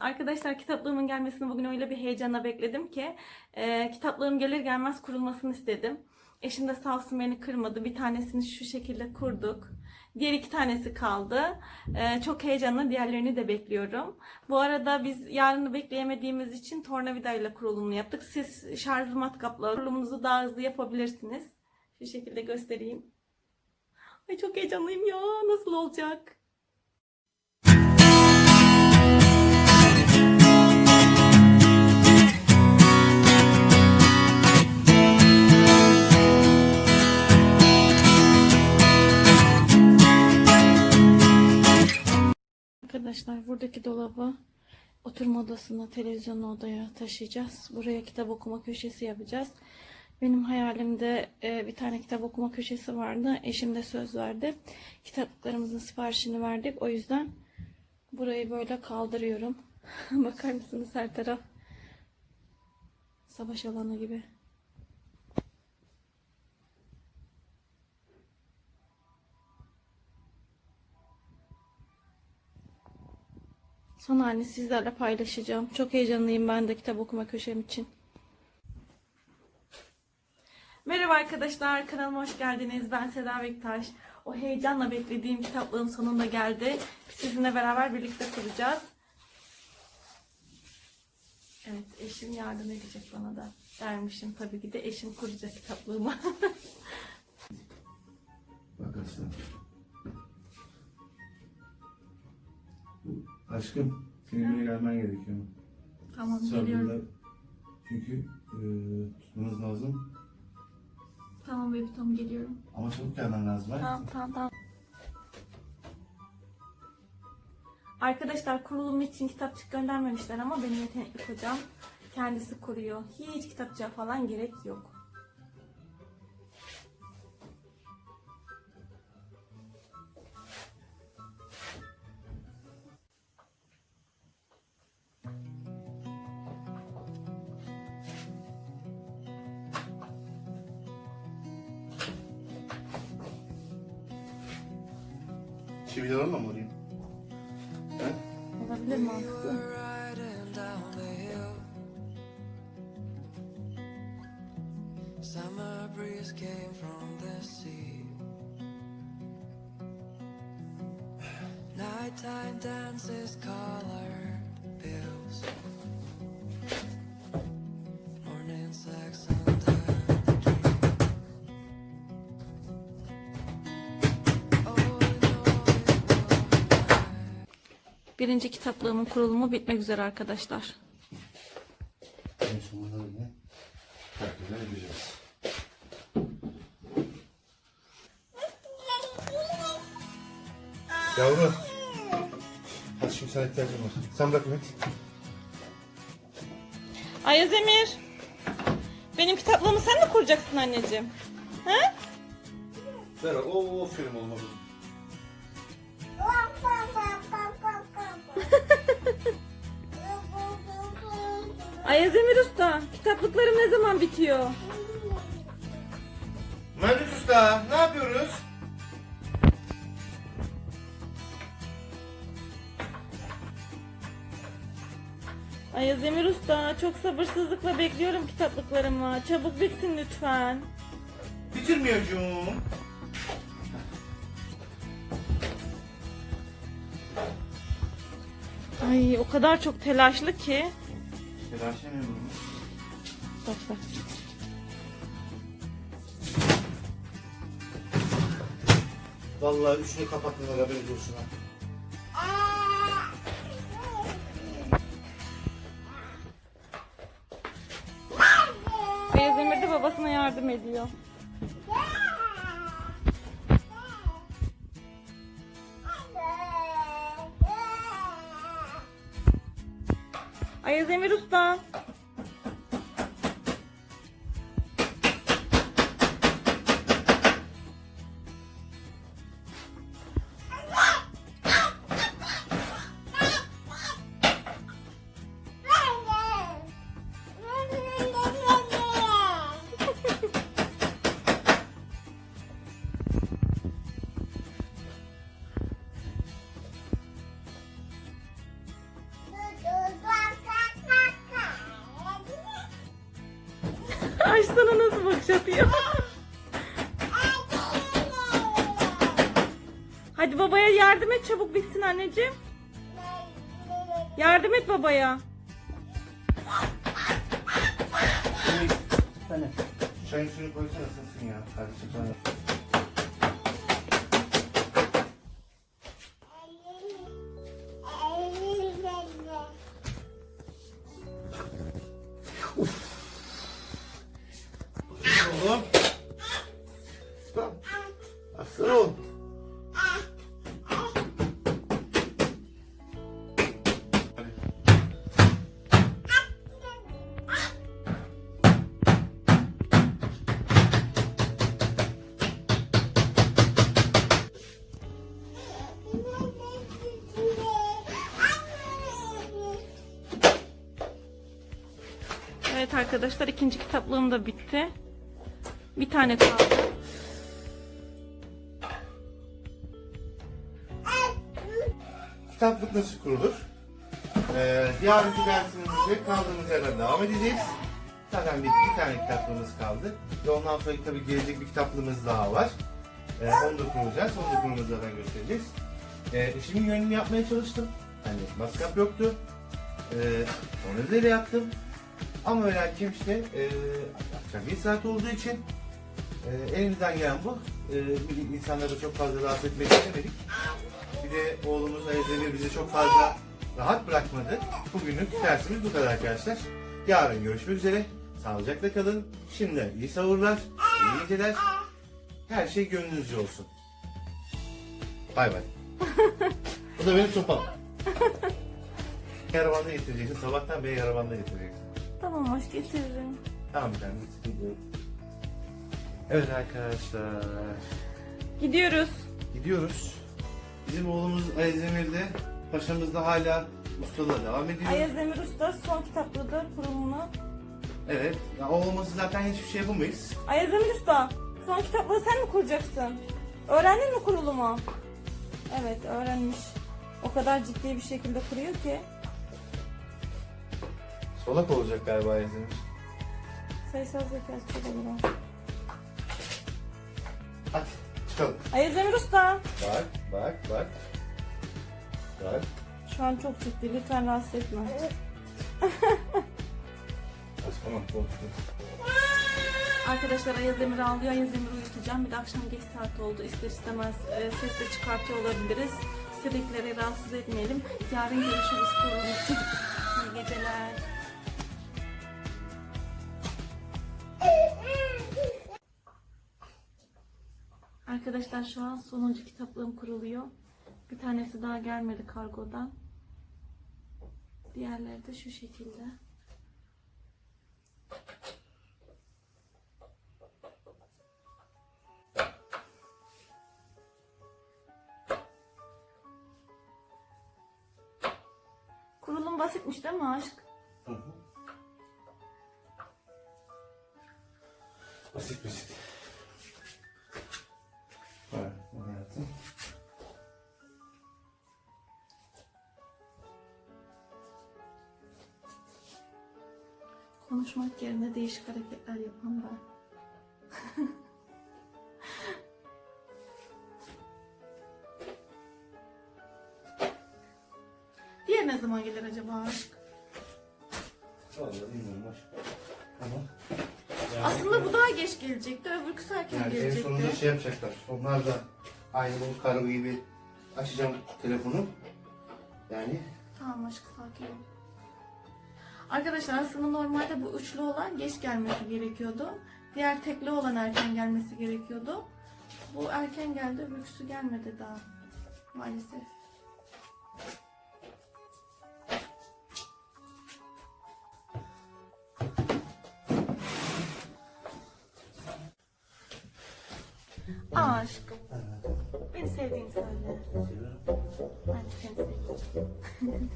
Arkadaşlar kitaplığımın gelmesini bugün öyle bir heyecanla bekledim ki e, kitaplığım gelir gelmez kurulmasını istedim. Eşim de sağ olsun beni kırmadı. Bir tanesini şu şekilde kurduk. Diğer iki tanesi kaldı. E, çok heyecanla diğerlerini de bekliyorum. Bu arada biz yarını bekleyemediğimiz için tornavidayla kurulumunu yaptık. Siz şarjlı matkapla kurulumunuzu daha hızlı yapabilirsiniz. Şu şekilde göstereyim. Ay çok heyecanlıyım ya. Nasıl olacak? Oturma odasına, televizyonlu odaya taşıyacağız. Buraya kitap okuma köşesi yapacağız. Benim hayalimde e, bir tane kitap okuma köşesi vardı. Eşim de söz verdi. Kitaplarımızın siparişini verdik. O yüzden burayı böyle kaldırıyorum. Bakar mısınız her taraf savaş alanı gibi. Son halini sizlerle paylaşacağım. Çok heyecanlıyım ben de kitap okuma köşem için. Merhaba arkadaşlar, kanalıma hoş geldiniz. Ben Seda Bektaş. O heyecanla beklediğim kitaplığım sonunda geldi. Sizinle beraber birlikte kuracağız. Evet, eşim yardım edecek bana da. Dermişim tabii ki de eşim kuracak kitaplığımı. Bak. Aşkım, senin buraya gelmen gerekiyor. tamam, Sabırla. geliyorum. Çünkü e, tutmanız lazım. Tamam bebi, tamam geliyorum. Ama çabuk gelmen lazım. ha? Tamam tamam tamam. Arkadaşlar kurulum için kitapçık göndermemişler ama benim yetenekli kocam kendisi kuruyor. Hiç kitapçığa falan gerek yok. Çivilerle mi vurayım? He? Olabilir mantıklı. riding down the hill. Summer breeze came from the sea. Nighttime dances, colored pills. Birinci kitaplığımın kurulumu bitmek üzere arkadaşlar. En sonunda yine takdirler edeceğiz. Yavru. Hadi şimdi sana ihtiyacım var. Sen bırak Ümit. Ayaz Emir. Benim kitaplığımı sen mi kuracaksın anneciğim? Ha? Ver o aferin olmadı. Ayaz Emir Usta, kitaplıklarım ne zaman bitiyor? Mühendis usta ne yapıyoruz? Ayaz Emir Usta, çok sabırsızlıkla bekliyorum kitaplıklarımı. Çabuk bitsin lütfen. Bitirmeyeceğim. Ay o kadar çok telaşlı ki. Telaş yemiyorum. Bak bak. Vallahi üstünü kapattın da haberiniz olsun ha. Ayaz Emir de babasına yardım ediyor. Ayaz Emir Usta. Çabuk bitsin anneciğim. Yardım et babaya. Çayın suyunu koysana ısınsın ya. Kardeşim arkadaşlar ikinci kitaplığım da bitti. Bir tane kaldı. Kitaplık nasıl kurulur? Ee, yarınki dersimizde kaldığımız yerden devam edeceğiz. Zaten bir, bir tane kitaplığımız kaldı. Ve ondan sonra tabii gelecek bir kitaplığımız daha var. Ee, onu da kuracağız. Onu da kurumuzda ben göstereceğiz. Ee, işimin yönünü yapmaya çalıştım. Hani maskap yoktu. Ee, onu öyle yaptım. Ama ve lakin işte e, akşam bir saat olduğu için e, elimizden gelen bu. E, insanları çok fazla rahatsız etmek istemedik. Bir de oğlumuz Ayazeli bizi çok fazla rahat bırakmadı. Bugünlük dersimiz bu kadar arkadaşlar. Yarın görüşmek üzere. Sağlıcakla kalın. Şimdi iyi savurlar, iyi geceler. Her şey gönlünüzce olsun. Bay bay. bu da benim sopam. Yaravanda getireceksin. Sabahtan beri yaravanda getireceksin. Tamam hoş getiririm. Tamam ben gidiyorum. Evet arkadaşlar. Gidiyoruz. Gidiyoruz. Bizim oğlumuz Ayaz Emir'de, paşamız da hala ustalığa devam ediyor. Ayaz Emir Usta son kitaplıdır kurulumunu. Evet. Ya, o olması zaten hiçbir şey yapamayız. Ayaz Emir Usta son kitaplığı sen mi kuracaksın? Öğrendin mi kurulumu? Evet öğrenmiş. O kadar ciddi bir şekilde kuruyor ki. Solak olacak galiba Emir. Sayısal zekası çok olur o. Hadi çıkalım. Ayaz Emir Usta. Bak, bak, bak. Bak. Şu an çok ciddi lütfen rahatsız etme. Tamam, korktum. Arkadaşlar Ayaz Emir ağlıyor. Ayaz Emir'i uyutacağım. Bir de akşam geç saat oldu. İster istemez e, ses de çıkartıyor olabiliriz. İstedikleri rahatsız etmeyelim. Yarın görüşürüz için. İyi geceler. Arkadaşlar şu an sonuncu kitaplığım kuruluyor. Bir tanesi daha gelmedi kargodan. Diğerleri de şu şekilde. Kurulum basitmiş değil mi aşk? Basit basit. Hayatım. Konuşmak yerine değişik hareketler yapan ben. Diğer ne zaman gelir acaba aşk? Vallahi bilmiyorum aşk. Ama Aslında bu daha geç gelecekti, öbürküsü erken yani en gelecekti. sonunda şey yapacaklar. Onlar da aynı bu kargo gibi açacağım telefonu. Yani Tamam aşk sakin ol. Arkadaşlar aslında normalde bu üçlü olan geç gelmesi gerekiyordu. Diğer tekli olan erken gelmesi gerekiyordu. Bu erken geldi, öbürküsü gelmedi daha. Maalesef. Aşkım. Beni sevdiğini söyle. Ben de seni seviyorum.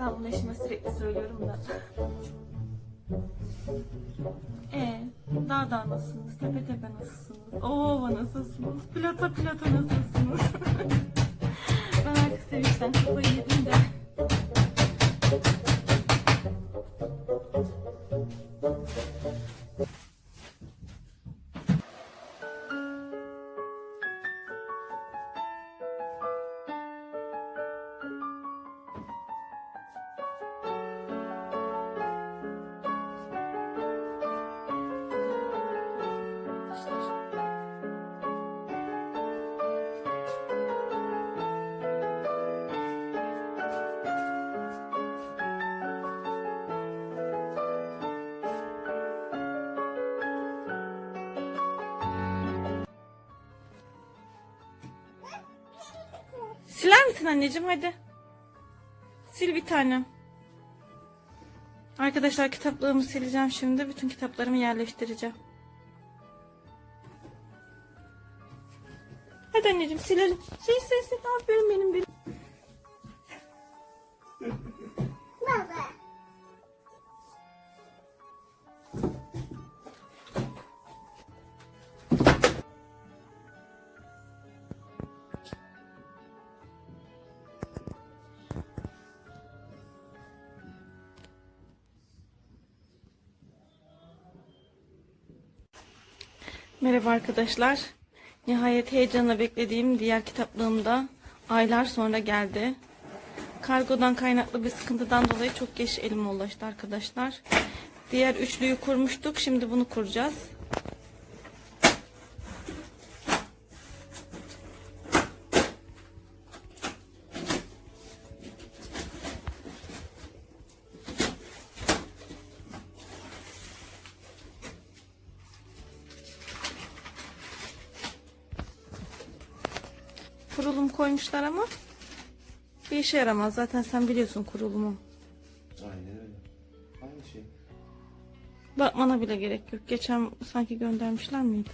ben bunu eşime sürekli söylüyorum da. Ee, dağ dağ nasılsınız? Tepe tepe nasılsınız? Ova nasılsınız? Plato plato nasılsınız? ben artık sevinçten kafayı yedim de. Silsin anneciğim hadi. Sil bir tane. Arkadaşlar kitaplığımı sileceğim şimdi. Bütün kitaplarımı yerleştireceğim. Hadi anneciğim silelim. Sil sil sil. Aferin benim benim. Merhaba arkadaşlar. Nihayet heyecanla beklediğim diğer kitaplığım da aylar sonra geldi. Kargodan kaynaklı bir sıkıntıdan dolayı çok geç elime ulaştı arkadaşlar. Diğer üçlüyü kurmuştuk. Şimdi bunu kuracağız. Koymuşlar ama bir işe yaramaz. Zaten sen biliyorsun kurulumu. Aynen öyle. Aynı şey. Bakmana bile gerek yok. Geçen sanki göndermişler miydi?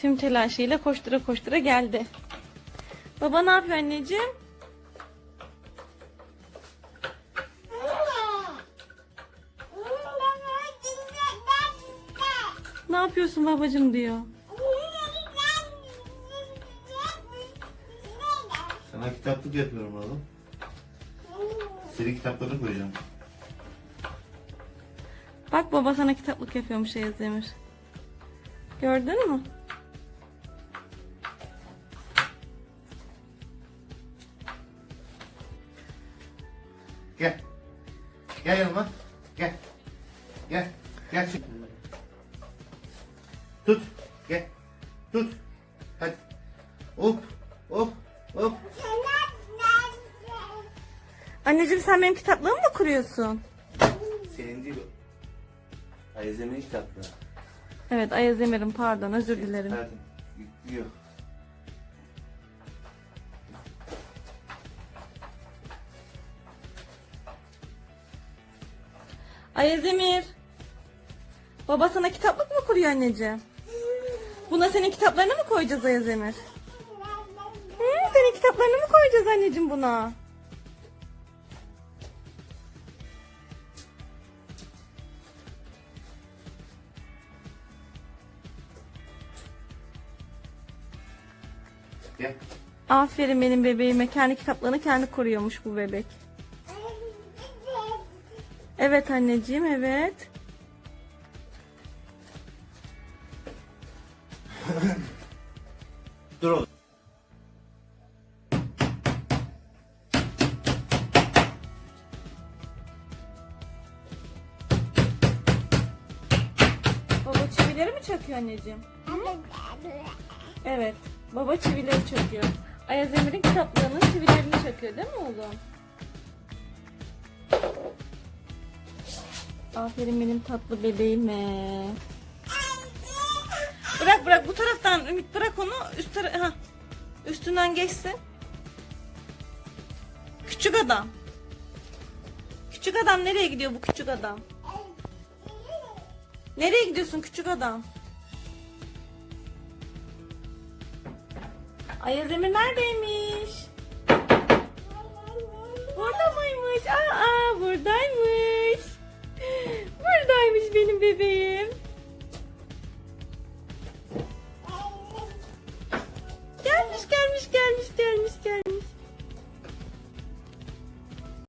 Tüm telaşıyla koştura koştura geldi. Baba ne yapıyor anneciğim? Ne yapıyorsun babacığım diyor. Sana kitaplık yapıyorum oğlum. Senin kitaplarını koyacağım. Bak baba sana kitaplık yapıyormuş Ayaz Emir. Gördün mü? Gel yanıma. Gel. Gel. Gel. şimdi. Tut. Gel. Tut. Hadi. Hop. Hop. Hop. Anneciğim sen benim kitaplığımı mı kuruyorsun? Senin değil o. Ayzemin kitaplığı. Evet Ayaz Emir'im pardon özür dilerim. Hadi. Yüklüyor. Ayaz Emir. Baba sana kitaplık mı kuruyor anneciğim? Buna senin kitaplarını mı koyacağız Ayaz Emir? Hı, senin kitaplarını mı koyacağız anneciğim buna? Gel. Aferin benim bebeğime. Kendi kitaplarını kendi koruyormuş bu bebek. Evet anneciğim evet. Dur oğlum. Baba çivileri mi çakıyor anneciğim? Evet. Baba çivileri çakıyor. Ayaz Emir'in kitaplarının çivilerini çakıyor değil mi oğlum? Aferin benim tatlı bebeğime. Bırak bırak bu taraftan Ümit bırak onu üst tara ha. Üstünden geçsin. Küçük adam. Küçük adam nereye gidiyor bu küçük adam? Nereye gidiyorsun küçük adam? Ayaz Emir neredeymiş? Burada mıymış? Aa buradaymış. Buradaymış benim bebeğim.